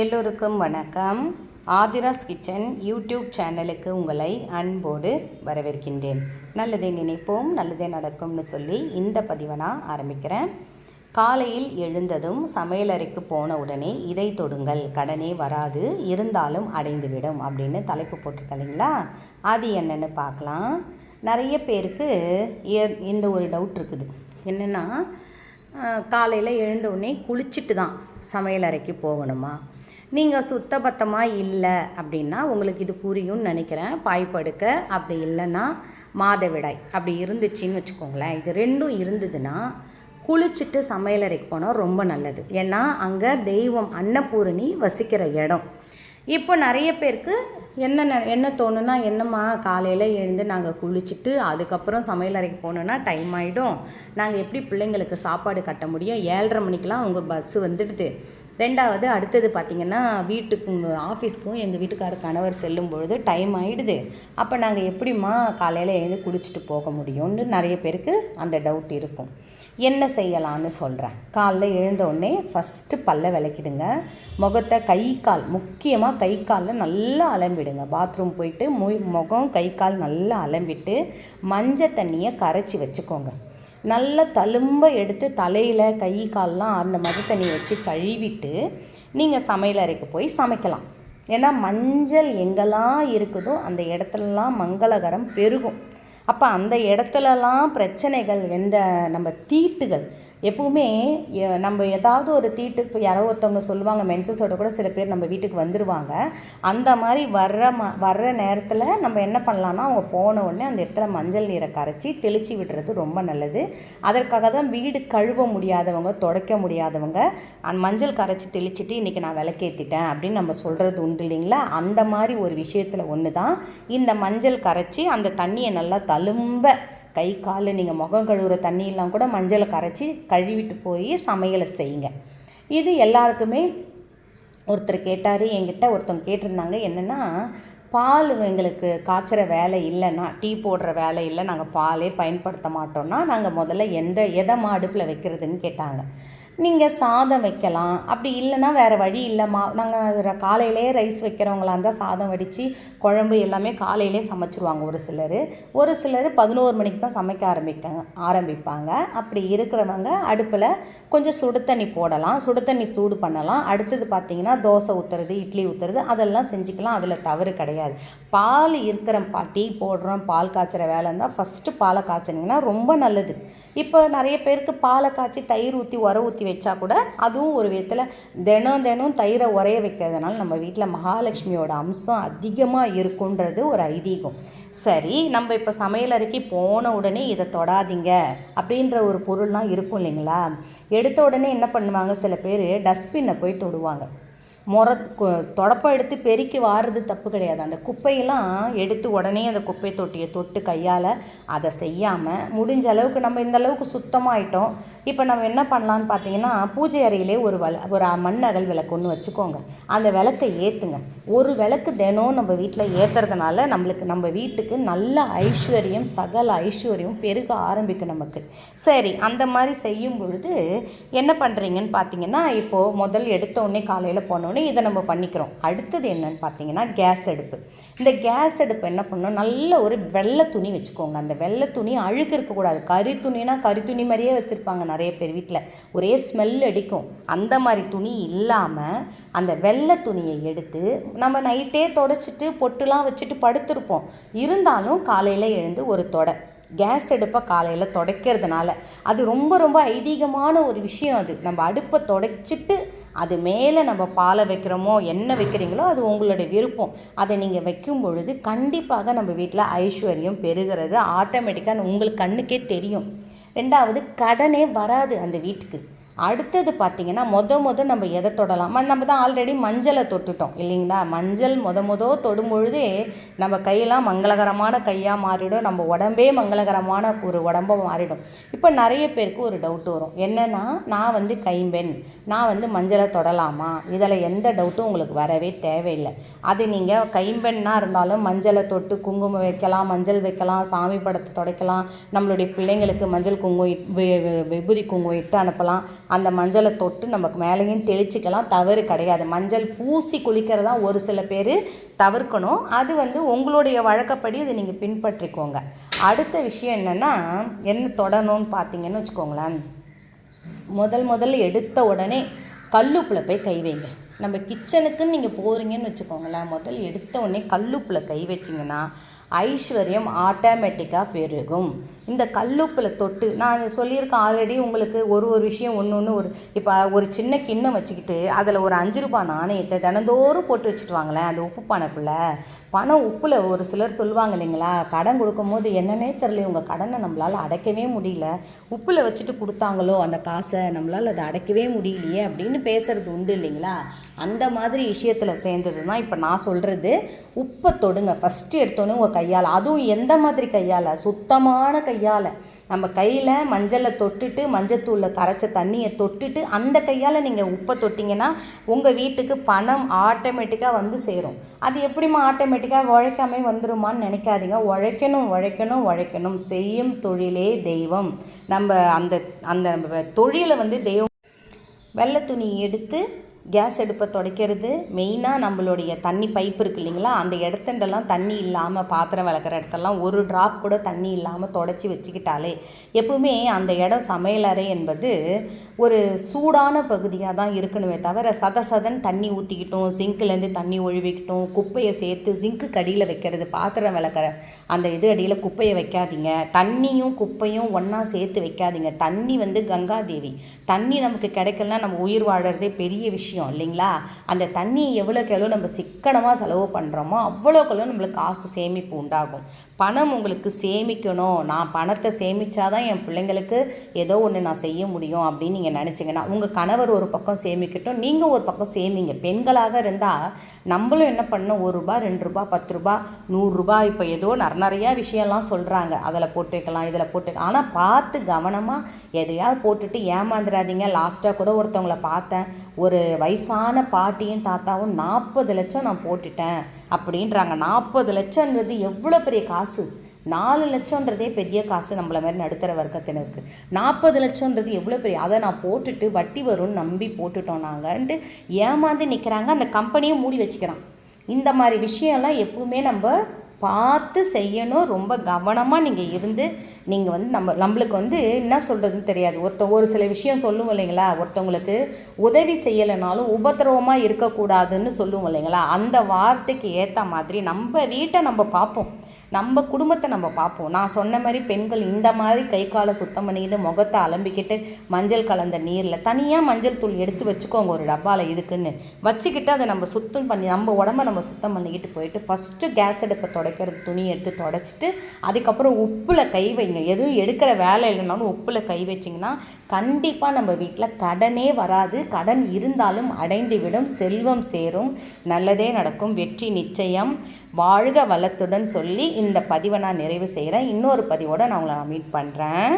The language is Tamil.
எல்லோருக்கும் வணக்கம். ஆதிராஸ் கிச்சன் யூடியூப் சேனலுக்கு உங்களை அன்போடு வரவேற்கின்றேன். நல்லதே நினைப்போம் நல்லதே நடக்கும்னு சொல்லி இந்த பதிவை நான் ஆரம்பிக்கிறேன். காலையில் எழுந்ததும் சமையலறைக்கு போன உடனே இதை தொடுங்கள் கடனே வராது இருந்தாலும் அடைந்துவிடும் அப்படின்னு தலைப்பு போட்டிருக்கலைங்களா அது என்னென்னு பார்க்கலாம். நிறைய பேருக்கு இந்த ஒரு டவுட் இருக்குது. என்னென்னா காலையில் எழுந்த உடனே குளிச்சுட்டு தான் சமையலறைக்கு போகணுமா? நீங்கள் சுத்தபத்தமாக இல்லை அப்படின்னா உங்களுக்கு இது புரியும்னு நினைக்கிறேன். பாய்ப்படுக்க அப்படி இல்லைன்னா மாதவிடாய். அப்படி இருந்துச்சுன்னு வச்சுக்கோங்களேன். இது ரெண்டும் இருந்ததுன்னா குளிச்சுட்டு சமையலறைக்கு போனால் ரொம்ப நல்லது. ஏன்னா அங்கே தெய்வம் அன்னபூரணி வசிக்கிற இடம். இப்போ நிறைய பேருக்கு என்ன என்ன தோணுன்னா என்னம்மா காலையில் எழுந்து நாங்கள் குளிச்சுட்டு அதுக்கப்புறம் சமையலறைக்கு போகணுன்னா டைம் ஆகிடும் நாங்கள் எப்படி பிள்ளைங்களுக்கு சாப்பாடு கட்ட முடியும்? ஏழரை மணிக்கெலாம் உங்கள் பஸ்ஸு வந்துடுது. ரெண்டாவது அடுத்தது பார்த்திங்கன்னா வீட்டுக்கும் ஆஃபீஸ்க்கும் எங்கள் வீட்டுக்காரர் கணவர் செல்லும் பொழுது டைம் ஆகிடுது அப்போ நாங்கள் எப்படிம்மா காலையில் எழுந்து குளிச்சுட்டு போக முடியும்னு நிறைய பேருக்கு அந்த டவுட் இருக்கும். என்ன செய்யலான்னு சொல்கிறேன் காலைல எழுந்தவுடனே ஃபஸ்ட்டு பல்ல விளக்கிடுங்க. முகத்தை கை கால் முக்கியமாக கை காலில் நல்லா அலம்பிடுங்க. பாத்ரூம் போயிட்டு மு முகம் கை கால் நல்லா அலம்பிட்டு மஞ்சள் தண்ணியை கரைச்சி வச்சுக்கோங்க. நல்ல தழும்ப எடுத்து தலையில் கை கால்லாம் அந்த மாதிரி தண்ணியை வச்சு கழுவிட்டு நீங்கள் சமையலறைக்கு போய் சமைக்கலாம். ஏன்னா மஞ்சள் எங்கெல்லாம் இருக்குதோ அந்த இடத்துலலாம் மங்களகரம் பெருகும். அப்போ அந்த இடத்துலலாம் பிரச்சனைகள் எந்த நம்ம தீட்டுகள் எப்பவுமே நம்ம ஏதாவது ஒரு தீட்டு இப்போ யாரோ ஒருத்தவங்க சொல்லுவாங்க மென்சஸோட கூட சில பேர் நம்ம வீட்டுக்கு வந்துடுவாங்க அந்த மாதிரி வர்ற ம வர்ற நேரத்தில் நம்ம என்ன பண்ணலான்னா அவங்க போன உடனே அந்த இடத்துல மஞ்சள் நீரை கரைச்சி தெளித்து விடுறது ரொம்ப நல்லது. அதற்காக தான் வீடு கழுவ முடியாதவங்க துடைக்க முடியாதவங்க அந் மஞ்சள் கரைச்சி தெளிச்சுட்டு இன்றைக்கி நான் விளக்கேற்றிட்டேன் அப்படின்னு நம்ம சொல்கிறது உண்டு இல்லைங்களா? அந்த மாதிரி ஒரு விஷயத்தில் ஒன்று தான் இந்த மஞ்சள் கரைச்சி அந்த தண்ணியை நல்லா தழும்ப கை கால் நீங்கள் முகம் கழுவுற தண்ணியெல்லாம் கூட மஞ்சளை கரைச்சி கழுவிட்டு போய் சமையலை செய்யுங்க. இது எல்லாருக்குமே ஒருத்தர் கேட்டார் என்கிட்ட ஒருத்தவங்க கேட்டிருந்தாங்க. என்னென்னா பால் எங்களுக்கு காய்ச்சுற வேலை இல்லைன்னா டீ போடுற வேலை இல்லை நாங்கள் பாலே பயன்படுத்த மாட்டோம்னா நாங்கள் முதல்ல எந்த எதை அடுப்பில் வைக்கிறதுன்னு கேட்டாங்க. நீங்கள் சாதம் வைக்கலாம். அப்படி இல்லைன்னா வேறு வழி இல்லைம்மா. நாங்கள் காலையிலே ரைஸ் வைக்கிறவங்களா இருந்தால் சாதம் வடித்து குழம்பு எல்லாமே காலையிலே சமைச்சிருவாங்க ஒரு சிலர். ஒரு சிலர் பதினோரு மணிக்கு தான் சமைக்க ஆரம்பிக்காங்க ஆரம்பிப்பாங்க. அப்படி இருக்கிறவங்க அடுப்பில் கொஞ்சம் சுடு தண்ணி போடலாம். சுடு தண்ணி சூடு பண்ணலாம். அடுத்தது பார்த்திங்கன்னா தோசை ஊற்றுறது இட்லி ஊற்றுறது அதெல்லாம் செஞ்சுக்கலாம். அதில் தவறு கிடையாது. பால் இருக்கிற பா டீ போடுறோம் பால் காய்ச்சுற வேலை இருந்தால் ஃபஸ்ட்டு பாலை காய்ச்சினிங்கன்னா ரொம்ப நல்லது. இப்போ நிறைய பேருக்கு பாலை காய்ச்சி தயிர் ஊற்றி உர ஊற்றி வச்சா கூட அதுவும் ஒரு விதத்தில் தினம் தினம் தயிரை உரைய வைக்கிறதுனால நம்ம வீட்டில் மகாலட்சுமியோட அம்சம் அதிகமாக இருக்குன்றது ஒரு ஐதீகம். சரி நம்ம இப்போ சமையலறைக்கு போன உடனே இதை தொடாதீங்க அப்படின்ற ஒரு பொருள்லாம் இருக்கும் இல்லைங்களா? எடுத்த உடனே என்ன பண்ணுவாங்க? சில பேர் டஸ்ட்பின்னை போய் தொடுவாங்க. முற கு- தொடப்பம் எடுத்து பெருக்கி வாருறது தப்பு கிடையாது. அந்த குப்பையெல்லாம் எடுத்து உடனே அந்த குப்பை தொட்டியை தொட்டு கையால் அதை செய்யாமல் முடிஞ்ச அளவுக்கு நம்ம இந்த அளவுக்கு சுத்தமாகிட்டோம் இப்போ நம்ம என்ன பண்ணலான்னு பார்த்தீங்கன்னா பூஜை அறையிலே ஒரு வல ஒரு மண் அகல் விளக்கு ஒன்று வச்சுக்கோங்க. அந்த விளக்கை ஏற்றுங்க ஒரு விளக்கு தினம் நம்ம வீட்டில் ஏற்றுறதுனால நம்மளுக்கு நம்ம வீட்டுக்கு நல்ல ஐஸ்வர்யம் சகல ஐஸ்வர்யம் பெருக ஆரம்பிக்கும் நமக்கு. சரி அந்த மாதிரி செய்யும் பொழுது என்ன பண்ணுறீங்கன்னு பார்த்தீங்கன்னா இப்போது முதல் எடுத்த உடனே காலையில் போனோடனே இதை நம்ம பண்ணிக்கிறோம். அடுத்தது என்னன்னு பார்த்தீங்கன்னா கேஸ் அடுப்பு. இந்த கேஸ் அடுப்பு என்ன பண்ணணும்? நல்ல ஒரு வெள்ளை துணி வச்சுக்கோங்க. அந்த வெள்ளை துணி அழுக்கு இருக்கக்கூடாது கறி துணினா கறி துணி மாதிரியே வச்சுருப்பாங்க நிறைய பேர் வீட்டில் ஒரே ஸ்மெல் அடிக்கும். அந்த மாதிரி துணி இல்லாமல் அந்த வெள்ளை துணியை எடுத்து நம்ம நைட்டே தொடச்சிட்டு பொட்டுலாம் வச்சுட்டு படுத்திருப்போம். இருந்தாலும் காலையில் எழுந்து ஒரு தொடை. கேஸ் அடுப்பை காலையில் துடைக்கிறதுனால. அது ரொம்ப ரொம்ப ஐதீகமான ஒரு விஷயம் அது. நம்ம அடுப்பை துடைச்சிட்டு அது மேலே நம்ம பாலை வைக்கிறோமோ என்ன வைக்கிறீங்களோ அது உங்களுடைய விருப்பம். அதை நீங்கள் வைக்கும் பொழுது கண்டிப்பாக நம்ம வீட்டில் ஐஸ்வர்யம் பெருகிறது. ஆட்டோமேட்டிக்காக உங்களுக்கு கண்ணுக்கே தெரியும். ரெண்டாவது கடனே வராது அந்த வீட்டுக்கு. அடுத்தது பார்த்தீங்கன்னா மொத மொதல் நம்ம எதை தொடலாம்? நம்ம தான் ஆல்ரெடி மஞ்சளை தொட்டுட்டோம் இல்லைங்களா? மஞ்சள் மொத மொதல் தொடும் பொழுதே நம்ம கையெல்லாம் மங்களகரமான கையாக மாறிடும். நம்ம உடம்பே மங்களகரமான ஒரு உடம்பை மாறிடும். இப்போ நிறைய பேருக்கு ஒரு டவுட் வரும். என்னென்னா நான் வந்து கைம்பெண் நான் வந்து மஞ்சளை தொடலாமா? இதில் எந்த டவுட்டும் உங்களுக்கு வரவே தேவையில்லை. அது நீங்கள் கைம்பெண்ணாக இருந்தாலும் மஞ்சளை தொட்டு குங்குமம் வைக்கலாம் மஞ்சள் வைக்கலாம் சாமி படத்தை துடைக்கலாம் நம்மளுடைய பிள்ளைங்களுக்கு மஞ்சள் குங்குமம் விபூதி குங்குமம் இட்டு அனுப்பலாம். அந்த மஞ்சளை தொட்டு நமக்கு மேலேயும் தெளிச்சிக்கலாம் தவறு கிடையாது. மஞ்சள் பூசி குளிக்கிறதா ஒரு சில பேர் தவிர்க்கணும். அது வந்து உங்களுடைய வழக்கப்படி அதை நீங்கள் பின்பற்றிக்கோங்க. அடுத்த விஷயம் என்னென்னா என்ன தொடணும்னு பார்த்தீங்கன்னு வச்சுக்கோங்களேன். முதல் முதல்ல எடுத்த உடனே கல்லுப்பில் போய் கை வைங்க. நம்ம கிச்சனுக்குன்னு நீங்கள் போகிறீங்கன்னு வச்சுக்கோங்களேன். முதல் எடுத்த உடனே கல்லுப்பில் கை வச்சிங்கன்னா ஐஸ்வர்யம் ஆட்டோமேட்டிக்காக பெருகும். இந்த கல்லுப்பில் தொட்டு நான் சொல்லியிருக்கேன் ஆல்ரெடி உங்களுக்கு ஒரு ஒரு விஷயம் ஒன்று ஒன்று ஒரு இப்போ ஒரு சின்ன கிண்ணம் வச்சுக்கிட்டு அதில் ஒரு அஞ்சு ரூபாய் நாணயத்தை தினந்தோறும் போட்டு வச்சுட்டு வாங்களேன் அந்த உப்பு பானைக்குள்ளே. பணம் உப்பில் ஒரு சிலர் சொல்லுவாங்க இல்லைங்களா கடன் கொடுக்கும்போது என்னன்னே தெரில உங்கள் கடனை நம்மளால் அடைக்கவே முடியல. உப்பில் வச்சுட்டு கொடுத்தாங்களோ அந்த காசை நம்மளால் அதை அடைக்கவே முடியலையே அப்படின்னு பேசுகிறது உண்டு இல்லைங்களா? அந்த மாதிரி விஷயத்தில் சேர்ந்தது தான் இப்போ நான் சொல்கிறது உப்பை தொடுங்க. ஃபஸ்ட்டு எடுத்தோன்னே உங்கள் கையால் அதுவும் எந்த மாதிரி கையால்? சுத்தமான கையால். நம்ம கையில் மஞ்சளை தொட்டுட்டு மஞ்சத்தூளில் கரைச்ச தண்ணியை தொட்டுட்டு அந்த கையால் நீங்கள் உப்பை தொட்டிங்கன்னா உங்கள் வீட்டுக்கு பணம் ஆட்டோமேட்டிக்காக வந்து சேரும். அது எப்படிம்மா ஆட்டோமேட்டிக்காக உழைக்காமே வந்துருமான்னு நினைக்காதீங்க. உழைக்கணும் உழைக்கணும் உழைக்கணும். செய்யும் தொழிலே தெய்வம். நம்ம அந்த அந்த தொழிலை வந்து தெய்வம். வெள்ளை துணி எடுத்து கேஸ் அடுப்பை துடைக்கிறது. மெயினாக நம்மளுடைய தண்ணி பைப் இருக்கு இல்லைங்களா? அந்த இடத்துண்டெல்லாம் தண்ணி இல்லாமல் பாத்திரம் விளக்குற இடத்தெல்லாம் ஒரு ட்ராப் கூட தண்ணி இல்லாமல் தொடச்சி வச்சுக்கிட்டாலே எப்பவுமே அந்த இடம் சமையலறை என்பது ஒரு சூடான பகுதியாக தான் இருக்கணுமே தவிர சத சதன் தண்ணி ஊற்றிக்கிட்டோம் சிங்க்லேருந்து தண்ணி ஒழுவிக்கிட்டோம் குப்பையை சேர்த்து சிங்க்கு கடியில் வைக்கிறது பாத்திரம் விளக்குற அந்த இது அடியில் குப்பையை வைக்காதீங்க. தண்ணியும் குப்பையும் ஒன்றா சேர்த்து வைக்காதீங்க. தண்ணி வந்து கங்காதேவி. தண்ணி நமக்கு கிடைக்கலன்னா நம்ம உயிர் வாழறதே பெரிய விஷயம். இல்லைங்களா? அந்த தண்ணியை எவ்வளோக்கு எவ்வளோ நம்ம சிக்கனமாக செலவு பண்ணுறோமோ அவ்வளோக்கு நம்மளுக்கு காசு சேமிப்பு உண்டாகும். பணம் உங்களுக்கு சேமிக்கணும். நான் பணத்தை சேமிச்சாதான் என் பிள்ளைங்களுக்கு ஏதோ ஒன்று நான் செய்ய முடியும் அப்படின்னு நீங்கள் நினச்சிங்கன்னா உங்கள் கணவர் ஒரு பக்கம் சேமிக்கட்டும். நீங்கள் ஒரு பக்கம் சேமிங்க. பெண்களாக இருந்தால் நம்மளும் என்ன பண்ணணும்? ஒரு ரூபா ரெண்டு ரூபா பத்து ரூபா நூறுரூபா இப்போ ஏதோ நர நிறையா விஷயம்லாம் சொல்கிறாங்க அதில் போட்டு வைக்கலாம் இதில் போட்டு ஆனால் பார்த்து கவனமாக எதையாவது போட்டுட்டு ஏமாந்துடாதீங்க லாஸ்ட்டாக கூட ஒருத்தவங்கள பார்த்தேன். ஒரு வயசான பாட்டியும் தாத்தாவும் நாற்பது லட்சம் நான் போட்டுட்டேன் அப்படின்றாங்க. நாற்பது லட்சம்ன்றது எவ்வளோ பெரிய காசு? நாலு லட்சன்றதே பெரிய காசு நம்மள மாதிரி நடுத்தர வர்க்கத்தினருக்கு. நாற்பது லட்சன்றது எவ்வளோ பெரிய அதை நான் போட்டுட்டு வட்டி வரும்னு நம்பி போட்டுட்டோம் நாங்கன்ட்டு ஏமாந்து நிற்கிறாங்க அந்த கம்பெனியை மூடி வச்சுக்கிறான். இந்த மாதிரி விஷயம்லாம் எப்பவுமே நம்ம பார்த்து செய்யணும். ரொம்ப கவனமாக நீங்கள் இருந்து நீங்கள் வந்து நம்ம நம்மளுக்கு வந்து என்ன சொல்கிறதுன்னு தெரியாது. ஒருத்த ஒரு சில விஷயம் சொல்லுவோம் இல்லைங்களா? ஒருத்தவங்களுக்கு உதவி செய்யலைனாலும் உபத்திரவமாக இருக்கக்கூடாதுன்னு சொல்லுவோம் இல்லைங்களா? அந்த வார்த்தைக்கு ஏற்ற மாதிரி நம்ம வீட்டை நம்ம பார்ப்போம். நம்ம குடும்பத்தை நம்ம பார்ப்போம். நான் சொன்ன மாதிரி பெண்கள் இந்த மாதிரி கை காலை சுத்தம் பண்ணிக்கிட்டு முகத்தை அலம்பிக்கிட்டு மஞ்சள் கலந்த நீரில் தனியாக மஞ்சள் தூள் எடுத்து வச்சுக்கோங்க ஒரு டப்பாவில் இதுக்குன்னு. வச்சுக்கிட்டு அதை நம்ம சுத்தம் பண்ணி நம்ம உடம்ப நம்ம சுத்தம் பண்ணிக்கிட்டு போயிட்டு ஃபஸ்ட்டு கேஸ் அடுப்பை துடைக்கிறது துணி எடுத்து தொடச்சிட்டு அதுக்கப்புறம் உப்பில் கை வைங்க. எதுவும் எடுக்கிற வேலை இல்லைனாலும் உப்பில் கை வச்சிங்கன்னா கண்டிப்பாக நம்ம வீட்டில் கடனே வராது. கடன் இருந்தாலும் அடைந்து விடும் செல்வம் சேரும். நல்லதே நடக்கும். வெற்றி நிச்சயம். வாழ்க வளத்துடன் சொல்லி இந்த பதிவை நான் நிறைவு செய்கிறேன். இன்னொரு பதிவோடு நான் உங்களை நான் மீட் பண்ணுறேன்